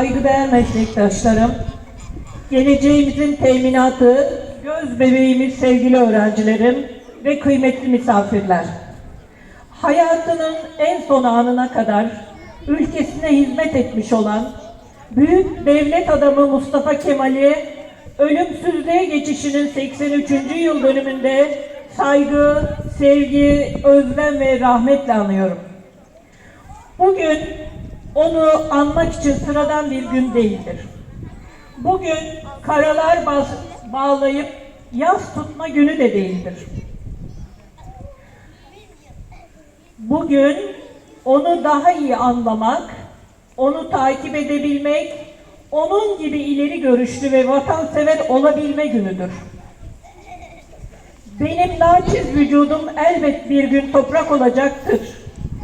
saygıdeğer meslektaşlarım, geleceğimizin teminatı, göz bebeğimiz sevgili öğrencilerim ve kıymetli misafirler. Hayatının en son anına kadar ülkesine hizmet etmiş olan büyük devlet adamı Mustafa Kemal'i ölümsüzlüğe geçişinin 83. yıl dönümünde saygı, sevgi, özlem ve rahmetle anıyorum. Bugün onu anmak için sıradan bir gün değildir. Bugün karalar bağlayıp yaz tutma günü de değildir. Bugün onu daha iyi anlamak, onu takip edebilmek, onun gibi ileri görüşlü ve vatansever olabilme günüdür. Benim naçiz vücudum elbet bir gün toprak olacaktır.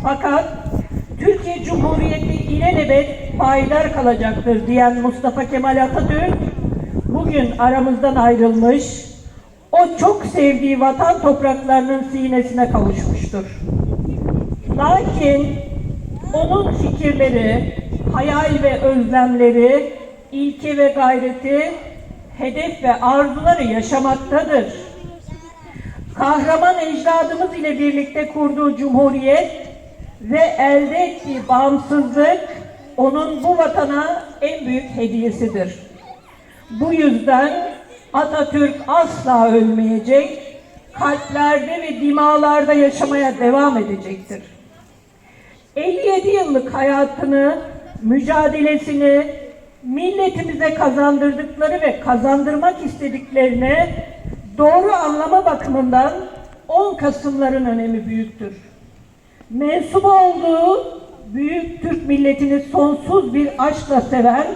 Fakat Türkiye Cumhuriyeti ilelebet payidar kalacaktır diyen Mustafa Kemal Atatürk bugün aramızdan ayrılmış, o çok sevdiği vatan topraklarının sinesine kavuşmuştur. Lakin onun fikirleri, hayal ve özlemleri, ilke ve gayreti, hedef ve arzuları yaşamaktadır. Kahraman ecdadımız ile birlikte kurduğu cumhuriyet ve elde ettiği bağımsızlık onun bu vatana en büyük hediyesidir. Bu yüzden Atatürk asla ölmeyecek, kalplerde ve dimalarda yaşamaya devam edecektir. 57 yıllık hayatını, mücadelesini milletimize kazandırdıkları ve kazandırmak istediklerini doğru anlama bakımından 10 Kasımların önemi büyüktür. Mensubu olduğu büyük Türk milletini sonsuz bir aşkla seven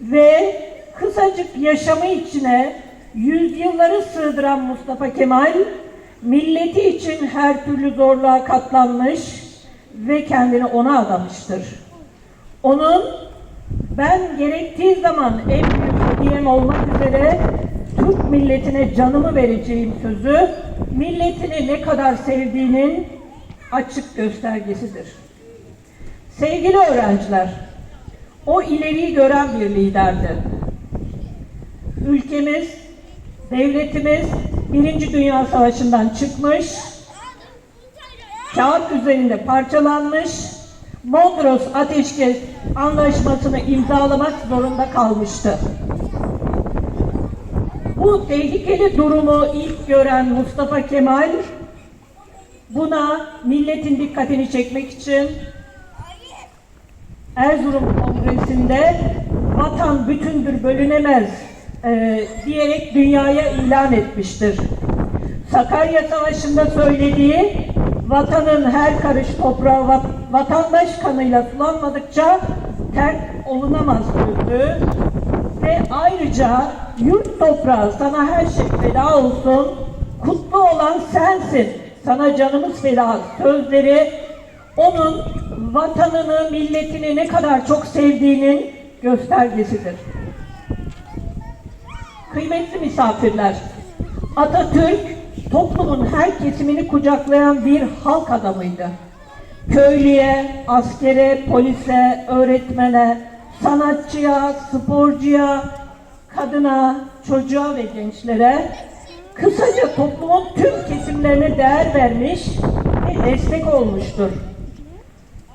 ve kısacık yaşamı içine yüzyılları sığdıran Mustafa Kemal, milleti için her türlü zorluğa katlanmış ve kendini ona adamıştır. Onun ben gerektiği zaman en büyük hediyem olmak üzere Türk milletine canımı vereceğim sözü, milletini ne kadar sevdiğinin açık göstergesidir. Sevgili öğrenciler, o ileriyi gören bir liderdi. Ülkemiz, devletimiz Birinci Dünya Savaşı'ndan çıkmış, kağıt üzerinde parçalanmış, Mondros Ateşkes Anlaşması'nı imzalamak zorunda kalmıştı. Bu tehlikeli durumu ilk gören Mustafa Kemal, buna milletin dikkatini çekmek için Erzurum Kongresi'nde vatan bütündür bölünemez e, diyerek dünyaya ilan etmiştir. Sakarya Savaşı'nda söylediği vatanın her karış toprağı vat- vatandaş kanıyla sulanmadıkça terk olunamaz sözü ve ayrıca yurt toprağı sana her şey feda olsun, kutlu olan sensin, sana canımız feda sözleri onun vatanını, milletini ne kadar çok sevdiğinin göstergesidir. Kıymetli misafirler, Atatürk toplumun her kesimini kucaklayan bir halk adamıydı. Köylüye, askere, polise, öğretmene, sanatçıya, sporcuya, kadına, çocuğa ve gençlere kısaca toplumun tüm kesimlerine değer vermiş ve destek olmuştur.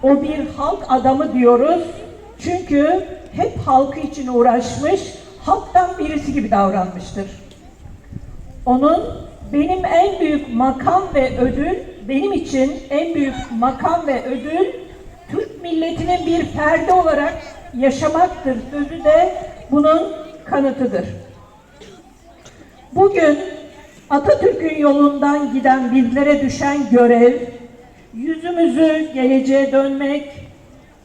O bir halk adamı diyoruz çünkü hep halkı için uğraşmış, halktan birisi gibi davranmıştır. Onun benim en büyük makam ve ödül, benim için en büyük makam ve ödül Türk milletinin bir ferdi olarak yaşamaktır sözü de bunun kanıtıdır. Bugün Atatürk'ün yolundan giden bizlere düşen görev, yüzümüzü geleceğe dönmek,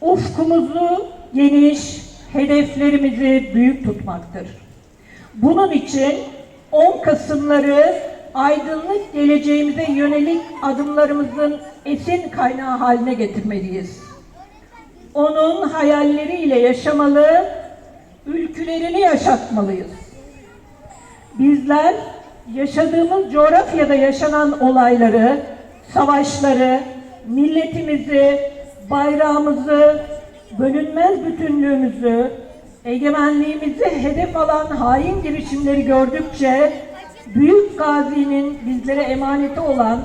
ufkumuzu geniş, hedeflerimizi büyük tutmaktır. Bunun için 10 Kasımları aydınlık geleceğimize yönelik adımlarımızın esin kaynağı haline getirmeliyiz. Onun hayalleriyle yaşamalı, ülkülerini yaşatmalıyız. Bizler yaşadığımız coğrafyada yaşanan olayları, savaşları, milletimizi, bayrağımızı, bölünmez bütünlüğümüzü, egemenliğimizi hedef alan hain girişimleri gördükçe Büyük Gazi'nin bizlere emaneti olan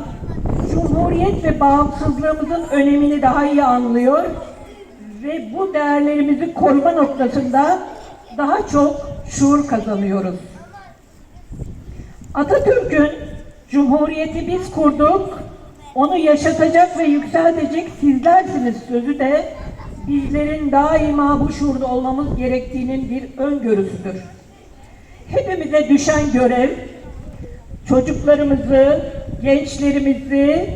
Cumhuriyet ve bağımsızlığımızın önemini daha iyi anlıyor ve bu değerlerimizi koruma noktasında daha çok şuur kazanıyoruz. Atatürk'ün Cumhuriyeti biz kurduk, onu yaşatacak ve yükseltecek sizlersiniz sözü de bizlerin daima bu şuurda olmamız gerektiğinin bir öngörüsüdür. Hepimize düşen görev, çocuklarımızı, gençlerimizi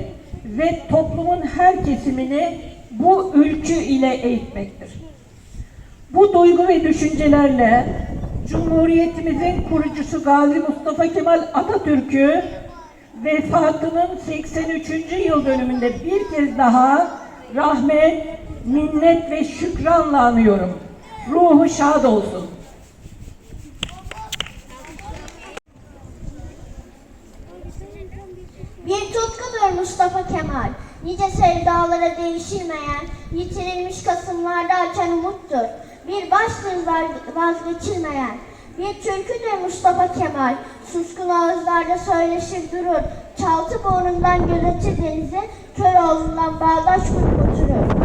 ve toplumun her kesimini bu ülkü ile eğitmektir. Bu duygu ve düşüncelerle Cumhuriyetimizin kurucusu Gazi Mustafa Kemal Atatürk'ü vefatının 83. yıl dönümünde bir kez daha rahmet, minnet ve şükranla anıyorum. Ruhu şad olsun. Bir tutkudur Mustafa Kemal. Nice sevdalara değişilmeyen, yitirilmiş kasımlarda açan umuttur. Bir baştır vazgeçilmeyen. Bir türküdür Mustafa Kemal. Suskun ağızlarda söyleşir durur. Çaltı boğundan gözetir denizi, Köroğlu'ndan bağdaş kurup oturur.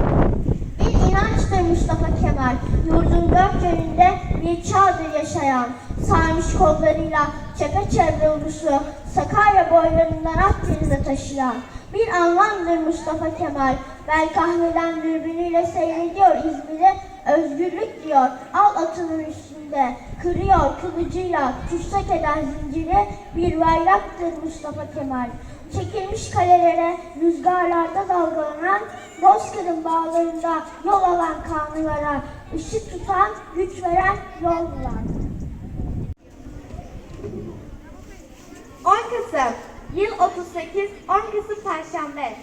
Bir inançtır Mustafa Kemal, yurdun dört yönünde bir çağdır yaşayan, sarmış kollarıyla çepeçevre ulusu, Sakarya boylarından Akdeniz'e taşıyan. Bir anlamdır Mustafa Kemal, bel kahveden dürbünüyle seyrediyor İzmir'i, özgürlük diyor, al atının üstünde, kırıyor kılıcıyla tutsak eden zinciri, bir bayraktır Mustafa Kemal. Çekilmiş kalelere, rüzgarlarda dalgalanan, Bozkır'ın bağlarında yol alan kanlılara, ışık tutan, güç veren yol bulan. 10 Kasım, yıl 38, 10 Kasım Perşembe.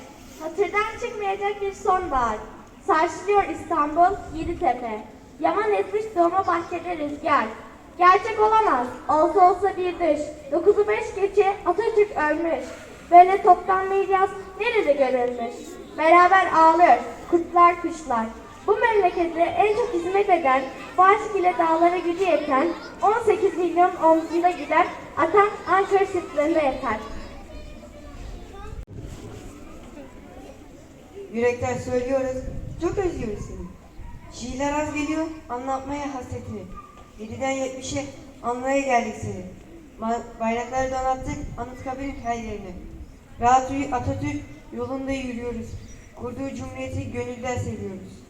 Hatırdan çıkmayacak bir sonbahar. Sarsılıyor İstanbul, Yeditepe. Yaman etmiş doğma bahçede rüzgar. Gerçek olamaz, olsa olsa bir düş. 9'u 5 geçe Atatürk ölmüş. Böyle toptan miras nerede görülmüş? Beraber ağlıyor, kurtlar kuşlar. Bu memlekete en çok hizmet eden, bu ile dağlara gücü yeten, 18 milyon omzunda gider, atan Ankara sırtlarında yatar. Yürekten söylüyoruz, çok özlüyoruz seni. Şiirler az geliyor, anlatmaya hasretini. 7'den 70'e anmaya geldik seni. Bayrakları donattık, Anıtkabir'in her yerine. Rahat Atatürk yolunda yürüyoruz. Kurduğu cumhuriyeti gönülden seviyoruz.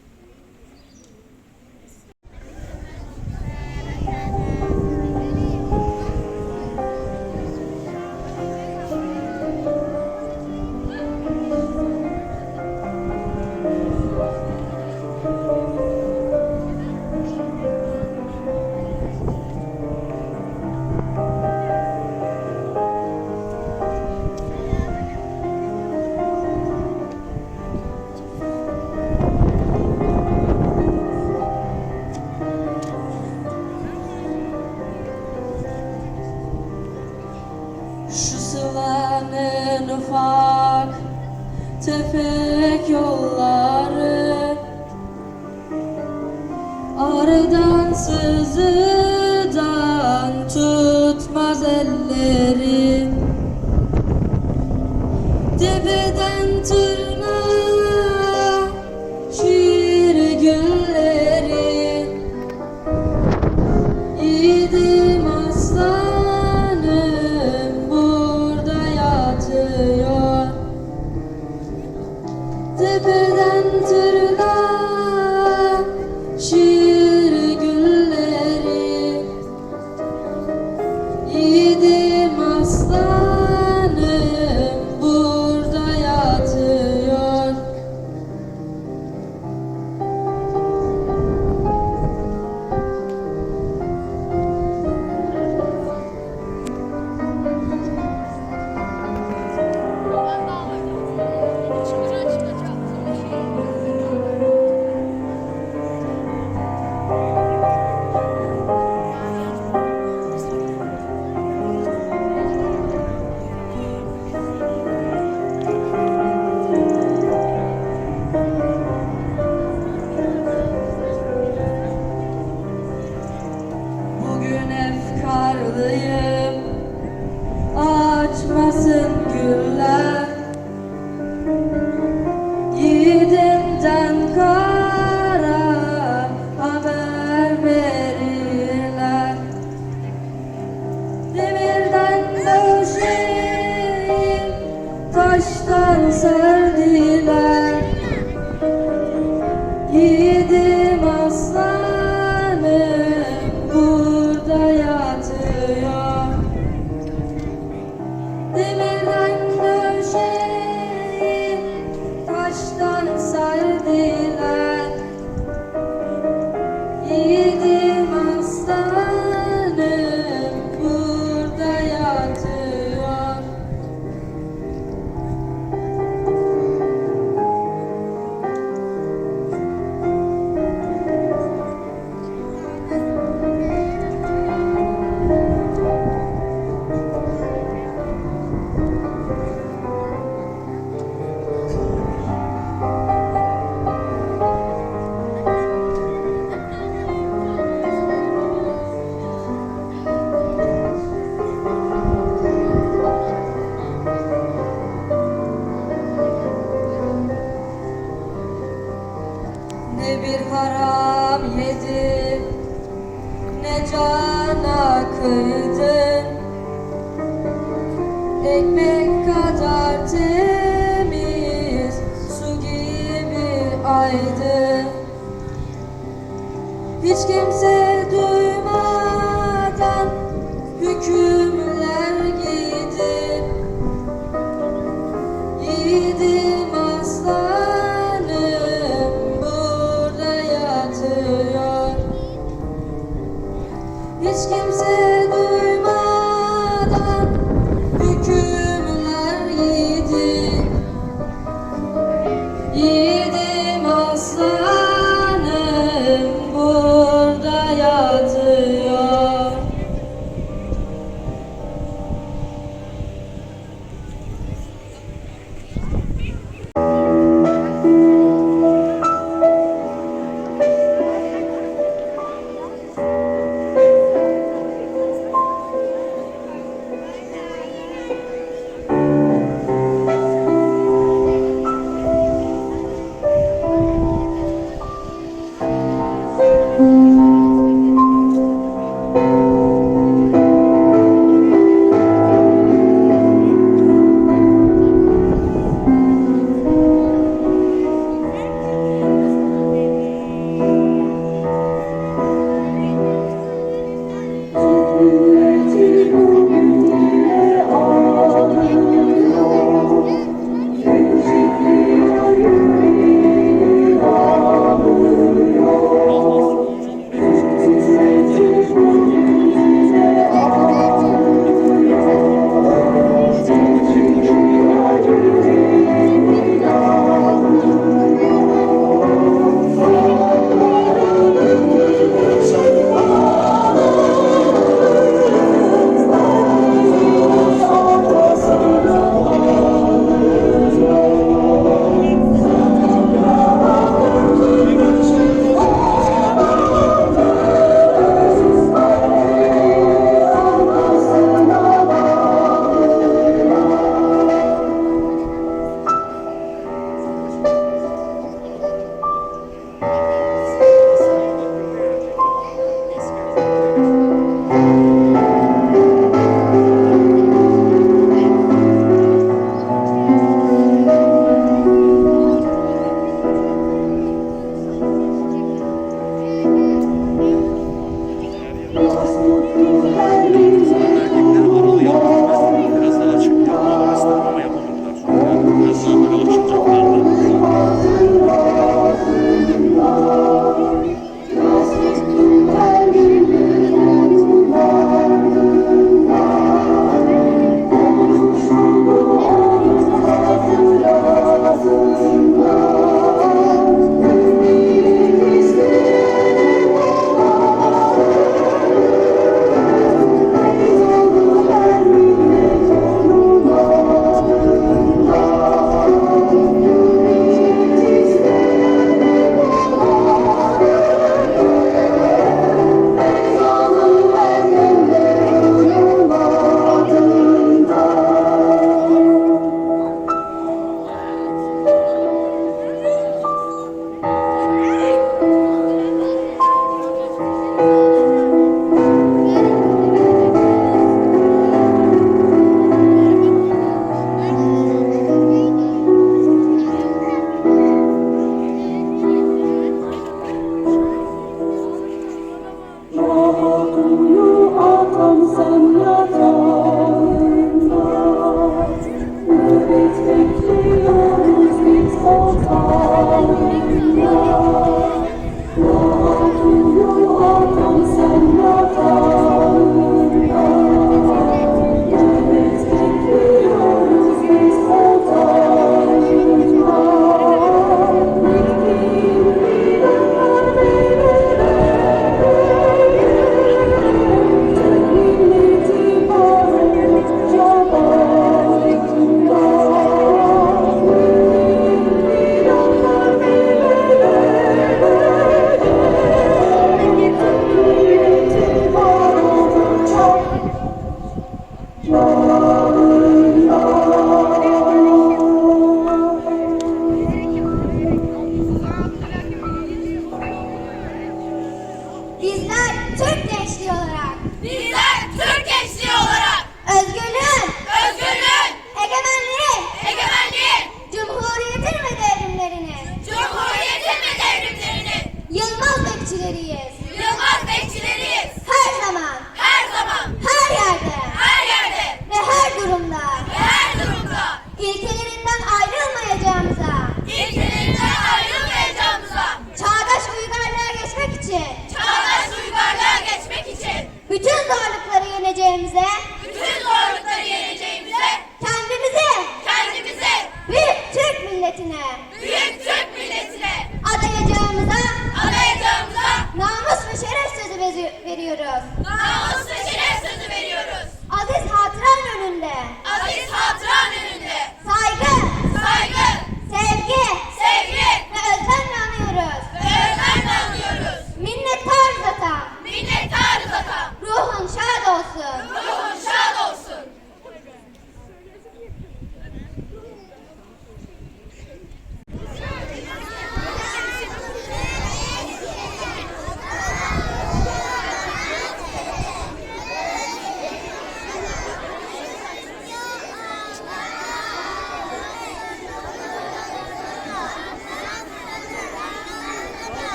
veriyoruz. Bravo.